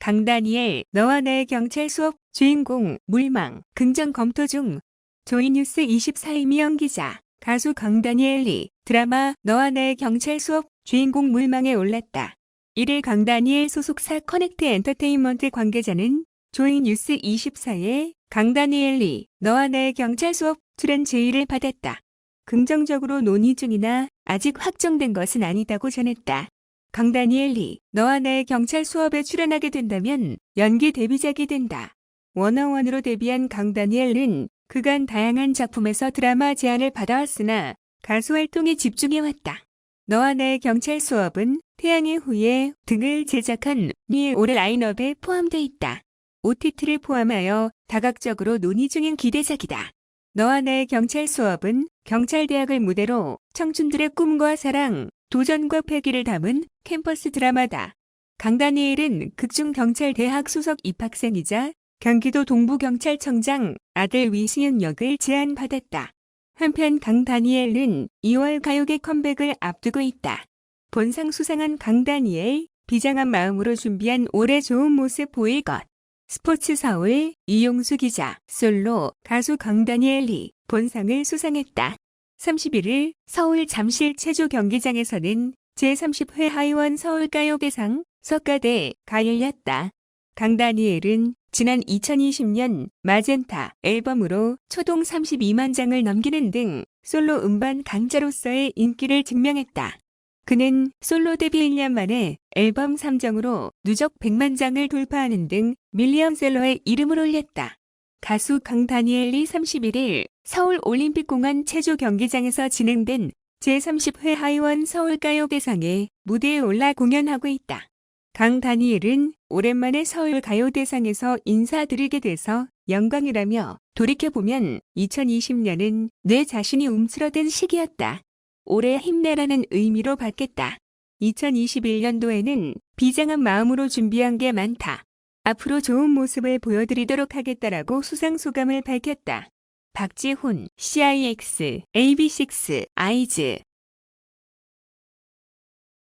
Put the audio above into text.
강다니엘 너와 나의 경찰 수업 주인공 물망 긍정 검토 중 조이뉴스 24 이미영 기자 가수 강다니엘이 드라마 너와 나의 경찰 수업 주인공 물망에 올랐다. 이를 강다니엘 소속사 커넥트 엔터테인먼트 관계자는 조이뉴스 24에 강다니엘이 너와 나의 경찰 수업 출연 제의를 받았다. 긍정적으로 논의 중이나 아직 확정된 것은 아니다고 전했다. 강다니엘이 너와 나의 경찰 수업에 출연하게 된다면 연기 데뷔작이 된다. 원어원으로 데뷔한 강다니엘은 그간 다양한 작품에서 드라마 제안을 받아왔으나 가수 활동에 집중해왔다. 너와 나의 경찰 수업은 태양의 후예 등을 제작한 미의 올해 라인업에 포함돼 있다. OTT를 포함하여 다각적으로 논의 중인 기대작이다. 너와 나의 경찰 수업은 경찰대학을 무대로 청춘들의 꿈과 사랑, 도전과 패기를 담은 캠퍼스 드라마다. 강다니엘은 극중경찰대학 소속 입학생이자 경기도 동부경찰청장 아들 위시은 역을 제안받았다. 한편 강다니엘은 2월 가요계 컴백을 앞두고 있다. 본상 수상한 강다니엘, 비장한 마음으로 준비한 올해 좋은 모습 보일 것. 스포츠 서울 이용수 기자, 솔로 가수 강다니엘이 본상을 수상했다. 31일 서울 잠실 체조 경기장에서는 제30회 하이원 서울가요대상 석가대 가 열렸다. 강다니엘은 지난 2020년 마젠타 앨범으로 초동 32만 장을 넘기는 등 솔로 음반 강자로서의 인기를 증명했다. 그는 솔로 데뷔 1년 만에 앨범 3정으로 누적 100만 장을 돌파하는 등 밀리언셀러에 이름을 올렸다. 가수 강다니엘이 31일 서울 올림픽공원 체조 경기장에서 진행된 제30회 하이원 서울가요대상에 무대에 올라 공연하고 있다. 강 다니엘은 오랜만에 서울가요대상에서 인사드리게 돼서 영광이라며 돌이켜보면 2020년은 내 자신이 움츠러든 시기였다. 올해 힘내라는 의미로 받겠다. 2021년도에는 비장한 마음으로 준비한 게 많다. 앞으로 좋은 모습을 보여드리도록 하겠다라고 수상 소감을 밝혔다. 박지훈, CIX, AB6, 아이즈,